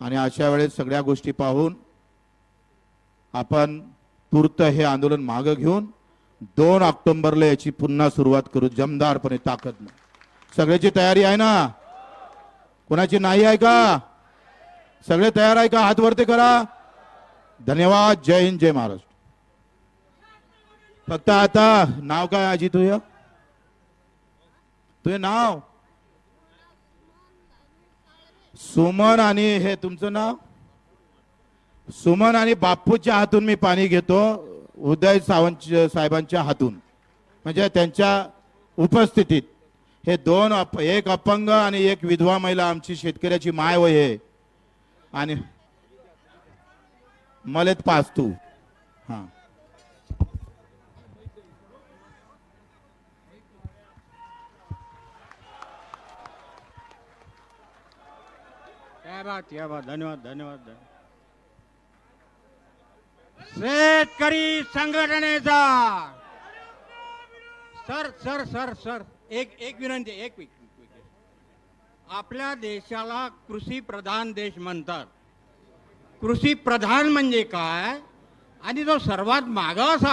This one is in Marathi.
आणि अशा वेळेस सगळ्या गोष्टी पाहून आपण तूर्त हे आंदोलन मागं घेऊन दोन ऑक्टोबरला याची पुन्हा सुरुवात करू जमदारपणे ताकद सगळ्याची तयारी आहे ना? कोणाची नाही आहे का? सगळे तयार आहे का? हात वरती करा. धन्यवाद. जय हिंद जय महाराष्ट्र. फक्त आता नाव काय आजी तुझ? तुझे नाव? सुमन आणि हे तुमचं नाव? सुमन आणि बापूच्या हातून मी पाणी घेतो उदय सावंत साहेबांच्या हातून. म्हणजे त्यांच्या उपस्थितीत. हे दोन अप एक अपंग आणि एक विधवा महिला आमची शेतकऱ्याची माय वय आहे. आणि मलेत पाच तू. हां. क्या बात क्या बात धन्यवाद धन्यवाद धन्यवाद. शेतकरी संघटनेचा. Sir sir sir sir. एक एक विनंती एक आपल्या देशाला कृषी प्रधान देश म्हणतात. कृषी प्रधान म्हणजे काय? आणि जो सर्वात मागास